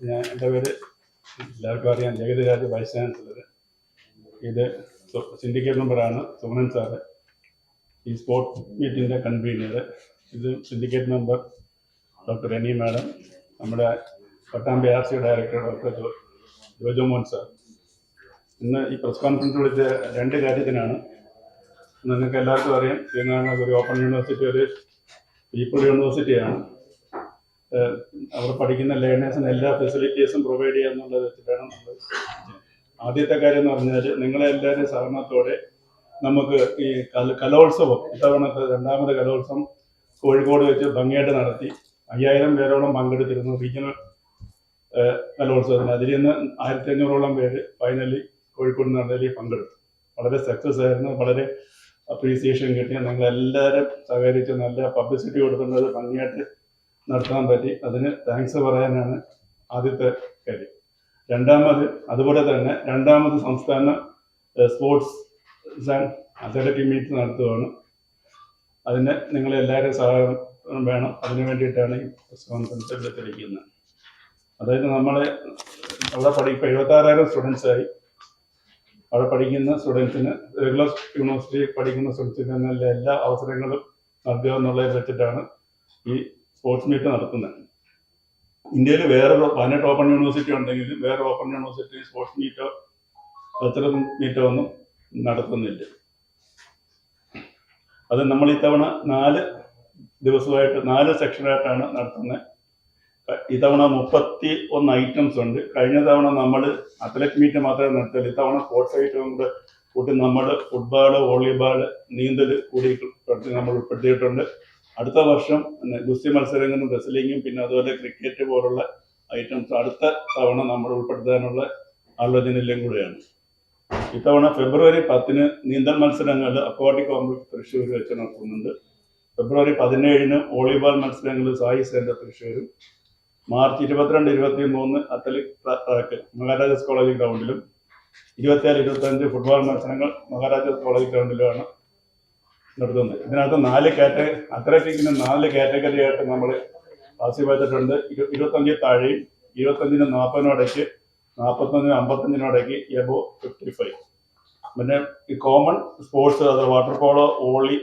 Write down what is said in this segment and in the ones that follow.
ഞാൻ എന്റെ പേര് എല്ലാവർക്കും അറിയാം. ജഗതിരാജ് വൈസ് ചാൻസലർ ഇത് സിൻഡിക്കേറ്റ് മെമ്പറാണ് സുമനൻ സാറ് ഈ സ്പോർട്സ് മീറ്റിന്റെ കൺവീനർ ഇത് syndicate member doctor Reni madam നമ്മുടെ Pattambi R C director doctor Jo Jojo Mohan sir ഇന്ന് ഈ പ്രസ് കോൺഫറൻസ് വിളിച്ച രണ്ട് കാര്യത്തിനാണ് നിങ്ങൾക്ക് എല്ലാവർക്കും അറിയാം. തെലങ്കാന ഒരു ഓപ്പൺ യൂണിവേഴ്സിറ്റി ഒരു പീപ്പിൾ യൂണിവേഴ്സിറ്റിയാണ് അവിടെ പഠിക്കുന്ന ലേണേഴ്സിന് എല്ലാ ഫെസിലിറ്റീസും പ്രൊവൈഡ് ചെയ്യുക വെച്ചിട്ടാണ് നമ്മൾ ആദ്യത്തെ കാര്യം എന്ന് പറഞ്ഞാൽ നിങ്ങളെല്ലാവരും സഹകരണത്തോടെ നമുക്ക് ഈ കല കലോത്സവം ഇത്തവണത്തെ രണ്ടാമത് കലോത്സവം കോഴിക്കോട് വെച്ച് ഭംഗിയായിട്ട് നടത്തി. അയ്യായിരം പേരോളം പങ്കെടുത്തിരുന്നു റീജിയണൽ കലോത്സവത്തിന്. അതിൽ നിന്ന് ആയിരത്തി അഞ്ഞൂറോളം പേര് ഫൈനലി കോഴിക്കോട് നടന്നതിൽ പങ്കെടുത്തു. വളരെ സക്സസ് ആയിരുന്നു. വളരെ അപ്രീസിയേഷൻ കിട്ടി നിങ്ങളെല്ലാവരും സഹകരിച്ച് നല്ല പബ്ലിസിറ്റി കൊടുക്കുന്നത് ഭംഗിയായിട്ട് നടത്താൻ പറ്റി. അതിന് താങ്ക്സ് പറയാനാണ് ആദ്യത്തെ കാര്യം. രണ്ടാമത് അതുപോലെ തന്നെ രണ്ടാമത് സംസ്ഥാന സ്പോർട്സ് ആൻഡ് അത്ലറ്റിക് മീറ്റ് നടത്തുകയാണ് അതിന് നിങ്ങളെല്ലാവരും സഹകരണം വേണം. അതിനു വേണ്ടിയിട്ടാണ് ഈ പ്രസ് കോൺഫറൻസ് എടുത്തിരിക്കുന്നത് അതായത് നമ്മളെ അവിടെ പഠിക്കുക എഴുപത്താറായിരം സ്റ്റുഡൻസായി അവിടെ പഠിക്കുന്ന സ്റ്റുഡൻസിന് റെഗുലർ യൂണിവേഴ്സിറ്റി പഠിക്കുന്ന സ്റ്റുഡൻസിന് എല്ലാ അവസരങ്ങളും നൽകുക എന്നുള്ളതിൽ വെച്ചിട്ടാണ് ഈ സ്പോർട്സ് മീറ്റ് നടത്തുന്നത് ഇന്ത്യയിൽ വേറെ പതിനെട്ട് ഓപ്പൺ യൂണിവേഴ്സിറ്റി ഉണ്ടെങ്കിൽ വേറെ ഓപ്പൺ യൂണിവേഴ്സിറ്റി സ്പോർട്സ് മീറ്റോ കൾച്ചറൽ മീറ്റോ ഒന്നും നടത്തുന്നില്ല. അത് നമ്മൾ ഇത്തവണ നാല് ദിവസമായിട്ട് നാല് സെക്ഷനായിട്ടാണ് നടത്തുന്നത് ഇത്തവണ മുപ്പത്തി ഒന്ന് ഐറ്റംസ് ഉണ്ട്. കഴിഞ്ഞ തവണ നമ്മൾ അത്ലറ്റ് മീറ്റ് മാത്രമേ നടത്തുള്ളൂ ഇത്തവണ സ്പോർട്സ് ഐറ്റം കൂടെ കൂട്ടി നമ്മൾ ഫുട്ബോൾ വോളിബോൾ നീന്തൽ കൂടി നമ്മൾ ഉൾപ്പെടുത്തിയിട്ടുണ്ട്. അടുത്ത വർഷം ഗുസ്തി മത്സരങ്ങളും റെസ്ലിങ്ങും പിന്നെ അതുപോലെ ക്രിക്കറ്റ് പോലുള്ള ഐറ്റംസ് അടുത്ത തവണ നമ്മൾ ഉൾപ്പെടുത്താനുള്ള ആലോചനയിലും കൂടെയാണ്. ഇത്തവണ ഫെബ്രുവരി പത്തിന് നീന്തൽ മത്സരങ്ങൾ അക്വാട്ടിക് കോംപ്ലക്സ് തൃശ്ശൂർ വെച്ച് നടത്തുന്നുണ്ട് ഫെബ്രുവരി പതിനേഴിന് വോളിബോൾ മത്സരങ്ങൾ സായി സെന്റർ തൃശ്ശൂരും മാർച്ച് ഇരുപത്തിരണ്ട് ഇരുപത്തി മൂന്ന് അത്ലറ്റിക് മഹാരാജാസ് കോളേജ് ഗ്രൗണ്ടിലും ഇരുപത്തിയാറ് ഇരുപത്തഞ്ച് ഫുട്ബോൾ മത്സരങ്ങൾ മഹാരാജാസ് കോളേജ് ഗ്രൗണ്ടിലുമാണ് നടത്തുന്നത് ഇതിനകത്ത് നാല് കാറ്റഗറി അത്ലറ്റിക്കിന് നാല് കാറ്റഗറി ആയിട്ട് നമ്മൾ ക്ലാസിഫൈച്ചിട്ടുണ്ട് ഇരു- ഇരുപത്തഞ്ചിൽ താഴെയും ഇരുപത്തഞ്ചിന് നാൽപ്പതിനോടേക്ക് നാൽപ്പത്തഞ്ചിന് അമ്പത്തഞ്ചിനോടേക്ക് എബോ ഫിഫ്റ്റി ഫൈവ്. പിന്നെ ഈ കോമൺ സ്പോർട്സ് അത് വാട്ടർ പോളോ വോളി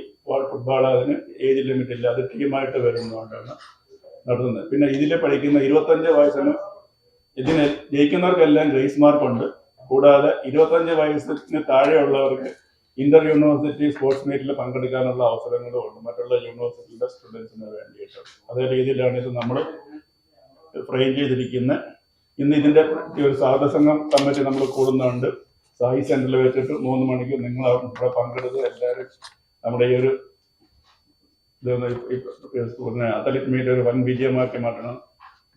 ഫുട്ബോൾ അതിന് ഏജ് ലിമിറ്റ് ഇല്ല. അത് ടീമായിട്ട് വരുന്നതുകൊണ്ടാണ് നടത്തുന്നത്. പിന്നെ ഇതിൽ പഠിക്കുന്ന ഇരുപത്തഞ്ച് വയസ്സിന് ഇതിന് ജയിക്കുന്നവർക്കെല്ലാം ഗ്രേസ് മാർക്കുണ്ട് കൂടാതെ ഇരുപത്തഞ്ച് വയസ്സിന് താഴെയുള്ളവർക്ക് ഇന്റർ യൂണിവേഴ്സിറ്റി സ്പോർട്സ് മീറ്റിൽ പങ്കെടുക്കാനുള്ള അവസരങ്ങളും ഉണ്ട്. മറ്റുള്ള യൂണിവേഴ്സിറ്റിയുടെ സ്റ്റുഡൻസിന് വേണ്ടിയിട്ട്. അതേ രീതിയിലാണ് ഇത് നമ്മൾ ഫ്രെയിം ചെയ്തിരിക്കുന്നത് ഇന്ന് ഇതിന്റെ ഒരു സാധസംഘം കമ്മിറ്റി നമ്മൾ കൂടുന്നുണ്ട്. സായി സെന്ററിൽ വെച്ചിട്ട് മൂന്ന് മണിക്ക് നിങ്ങൾ ഇവിടെ പങ്കെടുത്ത് എല്ലാവരും നമ്മുടെ ഈ ഒരു പിന്നെ അത്ലറ്റ് മീറ്റ് ഒരു വൻ വിജയമാക്കി മാറ്റണം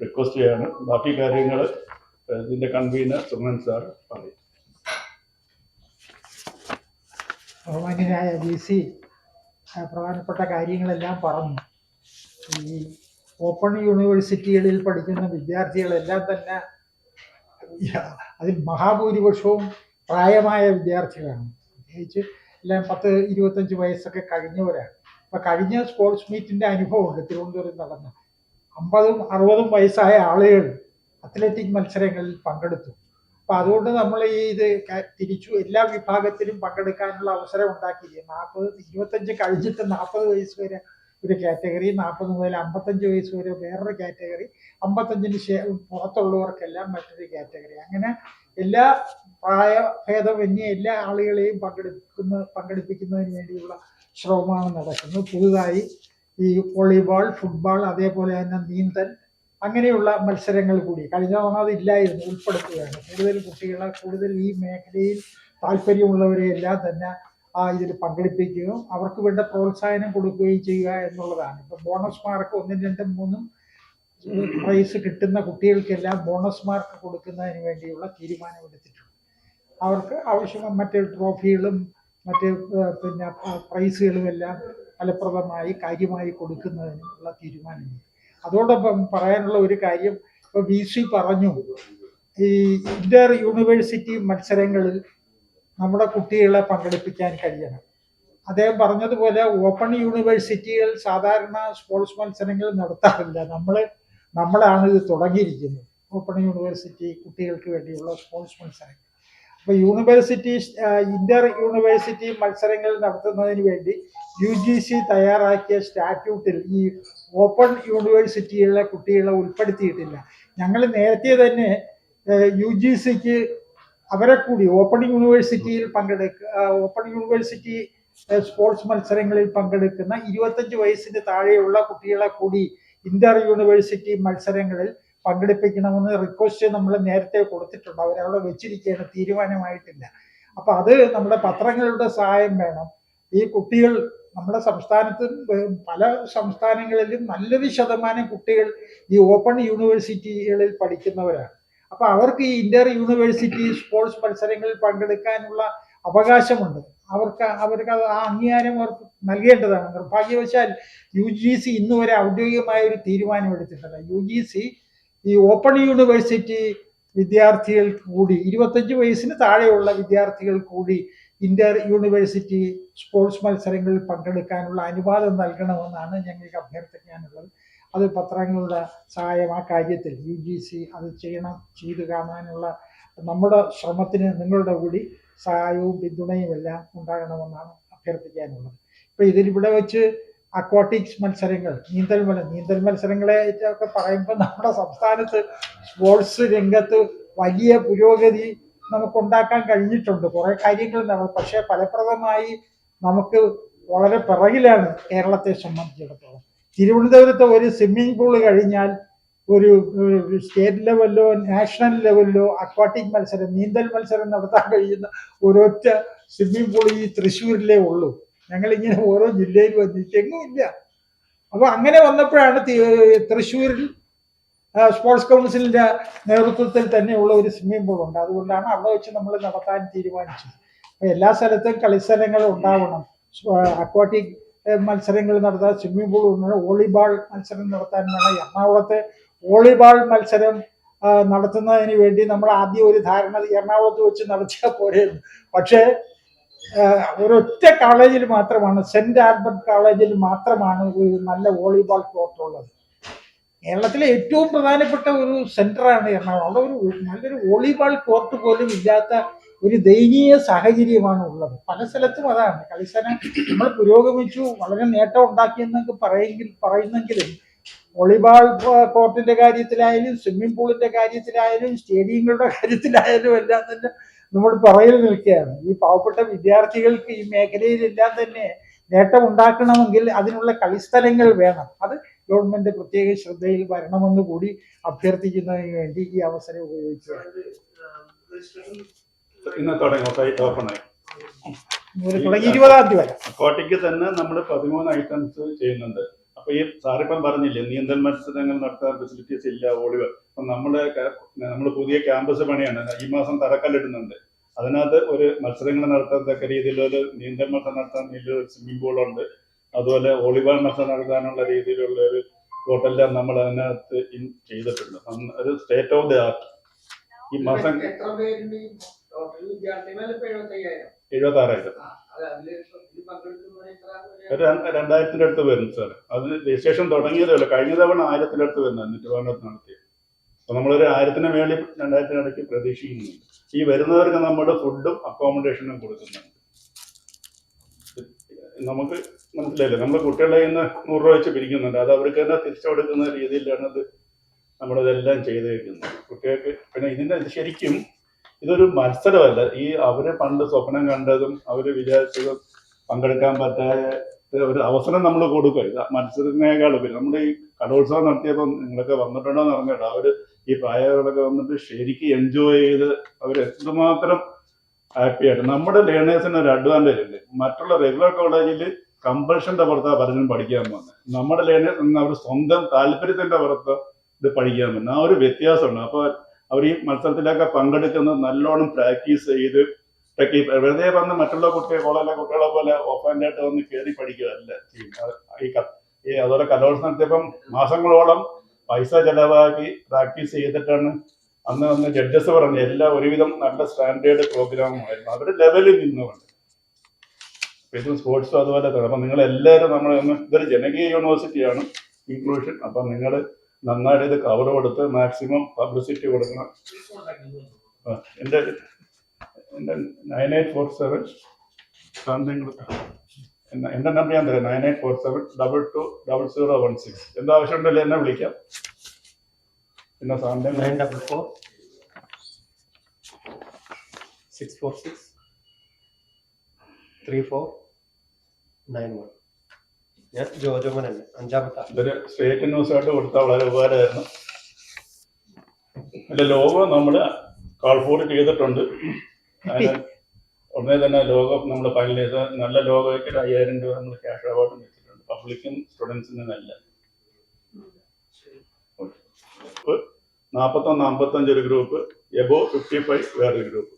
റിക്വസ്റ്റ് ചെയ്യാണ്. ബാക്കി കാര്യങ്ങൾ ഇതിന്റെ കൺവീനർ സുമൻ സാർ പറയും. ബഹുമാന്യനായ വി സി പ്രധാനപ്പെട്ട കാര്യങ്ങളെല്ലാം പറഞ്ഞു. ഈ ഓപ്പൺ യൂണിവേഴ്സിറ്റികളിൽ പഠിക്കുന്ന വിദ്യാർത്ഥികളെല്ലാം തന്നെ അതിൽ മഹാഭൂരിപക്ഷവും പ്രായമായ വിദ്യാർത്ഥികളാണ്. പ്രത്യേകിച്ച് എല്ലാം പത്ത് ഇരുപത്തഞ്ച് വയസ്സൊക്കെ കഴിഞ്ഞവരാണ്. അപ്പം കഴിഞ്ഞ സ്പോർട്സ് മീറ്റിന്റെ അനുഭവമുണ്ട്. തിരുവനന്തപുരം നടന്ന അമ്പതും അറുപതും വയസ്സായ ആളുകൾ അത്ലറ്റിക് മത്സരങ്ങളിൽ പങ്കെടുത്തു. അപ്പം അതുകൊണ്ട് നമ്മൾ ഈ ഇത് തിരിച്ചു എല്ലാ വിഭാഗത്തിലും പങ്കെടുക്കാനുള്ള അവസരം ഉണ്ടാക്കിയില്ലേ? നാൽപ്പത് ഇരുപത്തഞ്ച് കഴിഞ്ഞിട്ട് നാൽപ്പത് വയസ്സ് വരെ ഒരു കാറ്റഗറി നാൽപ്പത് മുതൽ അമ്പത്തഞ്ച് വയസ്സ് വരെ വേറൊരു കാറ്റഗറി അമ്പത്തഞ്ചിന് ശേ പുറത്തുള്ളവർക്കെല്ലാം മറ്റൊരു കാറ്റഗറി. അങ്ങനെ എല്ലാ പ്രായഭേദമന്യേ എല്ലാ ആളുകളെയും പങ്കെടുക്കുന്ന പങ്കെടുപ്പിക്കുന്നതിന് വേണ്ടിയുള്ള ശ്രമമാണ് നടക്കുന്നത്. പുതുതായി ഈ വോളിബോൾ ഫുട്ബോൾ അതേപോലെ തന്നെ നീന്തൽ അങ്ങനെയുള്ള മത്സരങ്ങൾ കൂടി. കഴിഞ്ഞ തവണ അതില്ലായിരുന്നു ഉൾപ്പെടുത്തുകയാണ്. കൂടുതൽ കുട്ടികളെ കൂടുതൽ ഈ മേഖലയിൽ താല്പര്യമുള്ളവരെ എല്ലാം തന്നെ ഇതിൽ പങ്കെടുപ്പിക്കുകയും അവർക്ക് വേണ്ട പ്രോത്സാഹനം കൊടുക്കുകയും ചെയ്യുക എന്നുള്ളതാണ്. ഇപ്പം ബോണസ് മാർക്ക് ഒന്നും രണ്ടും മൂന്നും പ്രൈസ് കിട്ടുന്ന കുട്ടികൾക്കെല്ലാം ബോണസ് മാർക്ക് കൊടുക്കുന്നതിന് വേണ്ടിയുള്ള തീരുമാനമെടുത്തിട്ടുണ്ട് അവർക്ക് ആവശ്യമായ മറ്റ് ട്രോഫികളും മറ്റ് പിന്നെ പ്രൈസുകളും എല്ലാം ഫലപ്രദമായി കാര്യമായി കൊടുക്കുന്നതിനുള്ള തീരുമാനമുണ്ട് അതോടൊപ്പം പറയാനുള്ള ഒരു കാര്യം ഇപ്പോൾ വി സി പറഞ്ഞു. ഈ ഇന്റർ യൂണിവേഴ്സിറ്റി മത്സരങ്ങളിൽ നമ്മുടെ കുട്ടികളെ പങ്കെടുപ്പിക്കാൻ കഴിയണം. അദ്ദേഹം പറഞ്ഞതുപോലെ ഓപ്പൺ യൂണിവേഴ്സിറ്റികൾ സാധാരണ സ്പോർട്സ് മത്സരങ്ങൾ നടത്താറില്ല. നമ്മൾ നമ്മളാണ് ഇത് തുടങ്ങിയിരിക്കുന്നത്. ഓപ്പൺ യൂണിവേഴ്സിറ്റി കുട്ടികൾക്ക് വേണ്ടിയുള്ള സ്പോർട്സ് മത്സരങ്ങൾ. അപ്പോൾ യൂണിവേഴ്സിറ്റി ഇന്റർ യൂണിവേഴ്സിറ്റി മത്സരങ്ങൾ നടത്തുന്നതിന് വേണ്ടി യു ജി സി തയ്യാറാക്കിയ സ്റ്റാറ്റ്യൂട്ടിൽ ഈ ഓപ്പൺ യൂണിവേഴ്സിറ്റിയിലെ കുട്ടികളെ ഉൾപ്പെടുത്തിയിട്ടില്ല. ഞങ്ങൾ നേരത്തെ തന്നെ യു ജി സിക്ക് അവരെ കൂടി ഓപ്പൺ യൂണിവേഴ്സിറ്റിയിൽ പങ്കെടുക്കുക ഓപ്പൺ യൂണിവേഴ്സിറ്റി സ്പോർട്സ് മത്സരങ്ങളിൽ പങ്കെടുക്കുന്ന ഇരുപത്തഞ്ച് വയസ്സിന് താഴെയുള്ള കുട്ടികളെ കൂടി ഇന്റർ യൂണിവേഴ്സിറ്റി മത്സരങ്ങളിൽ പങ്കെടുപ്പിക്കണമെന്ന് റിക്വസ്റ്റ് നമ്മൾ നേരത്തെ കൊടുത്തിട്ടുണ്ട്. അവരവിടെ വെച്ചിരിക്കുകയാണ് തീരുമാനമായിട്ടില്ല. അപ്പൊ അത് നമ്മുടെ പത്രങ്ങളുടെ സഹായം വേണം. ഈ കുട്ടികൾ നമ്മുടെ സംസ്ഥാനത്ത് പല സംസ്ഥാനങ്ങളിലും നല്ലൊരു ശതമാനം കുട്ടികൾ ഈ ഓപ്പൺ യൂണിവേഴ്സിറ്റികളിൽ പഠിക്കുന്നവരാണ്. അപ്പൊ അവർക്ക് ഈ ഇന്റർ യൂണിവേഴ്സിറ്റി സ്പോർട്സ് മത്സരങ്ങളിൽ പങ്കെടുക്കാനുള്ള അവകാശമുണ്ട്. അവർക്ക് അവർക്ക് ആ അംഗീകാരം അവർക്ക് നൽകേണ്ടതാണ്. നിർഭാഗ്യവശാൽ യു ജി സി ഇന്നുവരെ ഔദ്യോഗികമായ ഒരു തീരുമാനം എടുത്തിട്ടില്ല യു ജി സി ഈ ഓപ്പൺ യൂണിവേഴ്സിറ്റി വിദ്യാർത്ഥികൾ കൂടി ഇരുപത്തഞ്ച് വയസ്സിന് താഴെയുള്ള വിദ്യാർത്ഥികൾ കൂടി ഇന്റർ യൂണിവേഴ്സിറ്റി സ്പോർട്സ് മത്സരങ്ങളിൽ പങ്കെടുക്കാനുള്ള അനുവാദം നൽകണമെന്നാണ് ഞങ്ങൾക്ക് അഭ്യർത്ഥിക്കാനുള്ളത്. അത് പത്രങ്ങളുടെ സഹായം ആ കാര്യത്തിൽ യു ജി സി അത് ചെയ്യണം ചെയ്തു കാണാനുള്ള നമ്മുടെ ശ്രമത്തിന് നിങ്ങളുടെ കൂടി സഹായവും പിന്തുണയും എല്ലാം ഉണ്ടാകണമെന്നാണ് അഭ്യർത്ഥിക്കാനുള്ളത്. ഇപ്പൊ ഇതിലിവിടെ വെച്ച് അക്വാട്ടിക്സ് മത്സരങ്ങൾ നീന്തൽ നീന്തൽ മത്സരങ്ങളെ ഒക്കെ പറയുമ്പോൾ നമ്മുടെ സംസ്ഥാനത്ത് സ്പോർട്സ് രംഗത്ത് വലിയ പുരോഗതി നമുക്ക് ഉണ്ടാക്കാൻ കഴിഞ്ഞിട്ടുണ്ട്. കുറെ കാര്യങ്ങൾ നമ്മൾ പക്ഷേ ഫലപ്രദമായി നമുക്ക് വളരെ പിറകിലാണ് കേരളത്തെ സംബന്ധിച്ചിടത്തോളം. തിരുവനന്തപുരത്ത് ഒരു സ്വിമ്മിംഗ് പൂൾ കഴിഞ്ഞാൽ ഒരു സ്റ്റേറ്റ് ലെവലിലോ നാഷണൽ ലെവലിലോ അക്വാട്ടിക് മത്സരം നീന്തൽ മത്സരം നടത്താൻ കഴിയുന്ന ഒരൊറ്റ സ്വിമ്മിംഗ് പൂൾ ഈ തൃശ്ശൂരിലേ ഉള്ളൂ. ഞങ്ങൾ ഇങ്ങനെ ഓരോ ജില്ലയിൽ വന്നിട്ട് എങ്ങും ഇല്ല അപ്പൊ അങ്ങനെ വന്നപ്പോഴാണ് തൃശ്ശൂരിൽ സ്പോർട്സ് കൗൺസിലിന്റെ നേതൃത്വത്തിൽ തന്നെയുള്ള ഒരു സ്വിമ്മിംഗ് പൂൾ ഉണ്ട്. അതുകൊണ്ടാണ് അവിടെ വെച്ച് നമ്മൾ നടത്താൻ തീരുമാനിച്ചത്. അപ്പൊ എല്ലാ സ്ഥലത്തും കളിസ്ഥലങ്ങൾ ഉണ്ടാവണം. അക്വാട്ടിക് മത്സരങ്ങൾ നടത്താൻ സ്വിമ്മിംഗ് പൂൾ വോളിബോൾ മത്സരം നടത്താൻ വേണം. എറണാകുളത്തെ വോളിബോൾ മത്സരം നടത്തുന്നതിന് വേണ്ടി നമ്മൾ ആദ്യം ഒരു ധാരണ എറണാകുളത്ത് വെച്ച് നടത്തിയാൽ പോരെയെന്ന് പക്ഷേ ഒരൊറ്റ കോളേജിൽ മാത്രമാണ് സെന്റ് ആൽബർട്ട് കോളേജിൽ മാത്രമാണ് ഒരു നല്ല വോളിബോൾ കോർട്ട് ഉള്ളത്. കേരളത്തിലെ ഏറ്റവും പ്രധാനപ്പെട്ട ഒരു സെന്ററാണ് എറണാകുളം. അവിടെ ഒരു നല്ലൊരു വോളിബോൾ കോർട്ട് പോലും ഇല്ലാത്ത ഒരു ദയനീയ സാഹചര്യമാണ് ഉള്ളത്. പല സ്ഥലത്തും അതാണ്. കളിസ്ഥലം നമ്മൾ പുരോഗമിച്ചു വളരെ നേട്ടം ഉണ്ടാക്കിയെന്നൊക്കെ പറയെങ്കിൽ പറയുന്നെങ്കിലും വോളിബോൾ കോർട്ടിന്റെ കാര്യത്തിലായാലും സ്വിമ്മിംഗ് പൂളിന്റെ കാര്യത്തിലായാലും സ്റ്റേഡിയങ്ങളുടെ കാര്യത്തിലായാലും എല്ലാം തന്നെ നമ്മൾ പറയിൽ നിൽക്കുകയാണ്. ഈ പാവപ്പെട്ട വിദ്യാർത്ഥികൾക്ക് ഈ മേഖലയിലെല്ലാം തന്നെ നേട്ടം ഉണ്ടാക്കണമെങ്കിൽ അതിനുള്ള കളിസ്ഥലങ്ങൾ വേണം. അത് ഗവൺമെന്റ് പ്രത്യേക ശ്രദ്ധയിൽ വരണമെന്ന് കൂടി അഭ്യർത്ഥിക്കുന്നതിന് വേണ്ടി ഈ അവസരം ഉപയോഗിച്ചു തുടങ്ങി. ഇരുപതാം തീയതി വരെ. കോട്ടയ്ക്ക് തന്നെ നമ്മൾ പതിമൂന്ന് ഐറ്റംസ് ചെയ്യുന്നുണ്ട്. അപ്പൊ ഈ സാറിപ്പം പറഞ്ഞില്ലേ നീന്തൽ മത്സരങ്ങൾ നടത്താൻ ഫെസിലിറ്റീസ് ഇല്ല വോളിബോൾ. അപ്പൊ നമ്മുടെ നമ്മൾ പുതിയ ക്യാമ്പസ് പണിയാണ് ഈ മാസം തറക്കല്ലിടുന്നുണ്ട്. അതിനകത്ത് ഒരു മത്സരങ്ങൾ നടത്താത്തക്ക രീതിയിൽ ഒരു നീന്തൽ മത്സരം നടത്താൻ വലിയൊരു സ്വിമ്മിംഗ് പൂൾ ഉണ്ട്. അതുപോലെ വോളിബോൾ മത്സരം നടത്താനുള്ള രീതിയിലുള്ള ഒരു ഹോട്ടലെല്ലാം നമ്മൾ അതിനകത്ത് ചെയ്തിട്ടുണ്ട്. ഒരു സ്റ്റേറ്റ് ഓഫ് ദി ആർട്ട് ഈ മാസം എഴുപത്തി ആറായിരം രണ്ടായിരത്തിന്റെ അടുത്ത് വരുന്നു സാർ അത് രജിസ്ട്രേഷൻ തുടങ്ങിയതല്ല കഴിഞ്ഞ തവണ ആയിരത്തിന്റെ അടുത്ത് വരുന്നത് നെറ്റുവാനത്ത് നടത്തി അപ്പൊ നമ്മളൊരു ആയിരത്തിന് മേളിൽ രണ്ടായിരത്തിന് ഇടയ്ക്ക് പ്രതീക്ഷിക്കുന്നുണ്ട് ഈ വരുന്നവർക്ക് നമ്മുടെ ഫുഡും അക്കോമഡേഷനും കൊടുക്കുന്നുണ്ട്. നമുക്ക് മനസ്സിലായില്ലേ? നമ്മുടെ കുട്ടികളെ കയ്യിൽ നിന്ന് നൂറ് രൂപ വെച്ച് പിരിക്കുന്നുണ്ട്. അത് അവർക്ക് തന്നെ തിരിച്ചു കൊടുക്കുന്ന രീതിയിലാണ് അത് നമ്മളിതെല്ലാം ചെയ്തേക്കുന്നത്. കുട്ടികൾക്ക് പിന്നെ ഇതിന്റെ ശരിക്കും ഇതൊരു മത്സരമല്ല. ഈ അവർ പണ്ട് സ്വപ്നം കണ്ടതും അവർ വിചാരിച്ചതും പങ്കെടുക്കാൻ പറ്റാത്ത ഒരു അവസരം നമ്മൾ കൊടുക്കുക ഇത് മത്സരത്തിനേക്കാളും പിന്നെ നമ്മുടെ ഈ കലോത്സവം നടത്തിയപ്പോൾ നിങ്ങളൊക്കെ വന്നിട്ടുണ്ടോ എന്ന് അറിഞ്ഞിട്ടോ അവർ ഈ പ്രായങ്ങളൊക്കെ വന്നിട്ട് ശരിക്കും എൻജോയ് ചെയ്ത് അവർ എന്തുമാത്രം ഹാപ്പി ആയിട്ട്. നമ്മുടെ ലേണേഴ്സിന് ഒരു അഡ്വാന്റേജ് ഉണ്ട്. മറ്റുള്ള റെഗുലർ കോളേജിൽ കമ്പൾഷന്റെ പുറത്താണ് പലരും പഠിക്കാൻ പോകുന്നത് നമ്മുടെ ലേണേഴ്സ് അവർ സ്വന്തം താല്പര്യത്തിന്റെ പുറത്ത് ഇത് പഠിക്കാൻ പോകുന്നത് ആ ഒരു വ്യത്യാസമുണ്ട്. അപ്പോൾ അവർ ഈ മത്സരത്തിലൊക്കെ പങ്കെടുക്കുന്നത് നല്ലോണം പ്രാക്ടീസ് ചെയ്ത് വെറുതെ വന്ന് മറ്റുള്ള കുട്ടികൾ കോളേജിലെ കുട്ടികളെ പോലെ ഓപ്പൺ ആയിട്ട് വന്ന് കയറി പഠിക്കുകയല്ല. ഈ ഈ അതുപോലെ കലോത്സവം നടത്തിയപ്പം മാസങ്ങളോളം പൈസ ചെലവാക്കി പ്രാക്ടീസ് ചെയ്തിട്ടാണ് അന്ന് അന്ന് ജഡ്ജസ് പറഞ്ഞു എല്ലാം ഒരുവിധം നല്ല സ്റ്റാൻഡേർഡ് പ്രോഗ്രാമുമായിരുന്നു അവരുടെ ലെവലിൽ നിന്നുകൊണ്ട്. ഇതും സ്പോർട്സും അതുപോലെ തന്നെ. അപ്പം നിങ്ങൾ എല്ലാവരും നമ്മൾ ഇതൊരു ജനകീയ യൂണിവേഴ്സിറ്റിയാണ് ഇൻക്ലൂഷൻ അപ്പം നിങ്ങൾ നന്നായിട്ട് ഇത് കവർ കൊടുത്ത് മാക്സിമം പബ്ലിസിറ്റി കൊടുക്കണം. എന്റെ എന്റെ nine eight four seven something എന്റെ നമ്പർ ഞാൻ തരാം. Nine eight four seven double two double zero one six എന്താവശ്യമുണ്ടല്ലോ എന്നെ വിളിക്കാം. പിന്നെ സാറിന്റെ nine double four six four six three four nine one ഞാൻ ജോജോമൻ തന്നെ അഞ്ചാമത്തെ ഇതൊരു സ്ട്രേറ്റ് ന്യൂസ് ന്യൂസായിട്ട് കൊടുത്താൽ വളരെ ഉപകാരമായിരുന്നു. അതിന്റെ ലോഗോ നമ്മൾ കാൾ ഫോർ ചെയ്തിട്ടുണ്ട്. അതിന് ഉടനെ തന്നെ ലോഗോ നമ്മൾ ഫൈനലൈസ് നല്ല ലോഗോയ്ക്ക് ഒരു അയ്യായിരം രൂപ നമ്മൾ ക്യാഷ് അവാർഡ് വെച്ചിട്ടുണ്ട്. പബ്ലിക്കും സ്റ്റുഡൻസിനും നല്ല. നാൽപ്പത്തൊന്ന് അമ്പത്തഞ്ച് ഒരു ഗ്രൂപ്പ് എബോ ഫിഫ്റ്റി ഫൈവ് വേറൊരു ഗ്രൂപ്പ്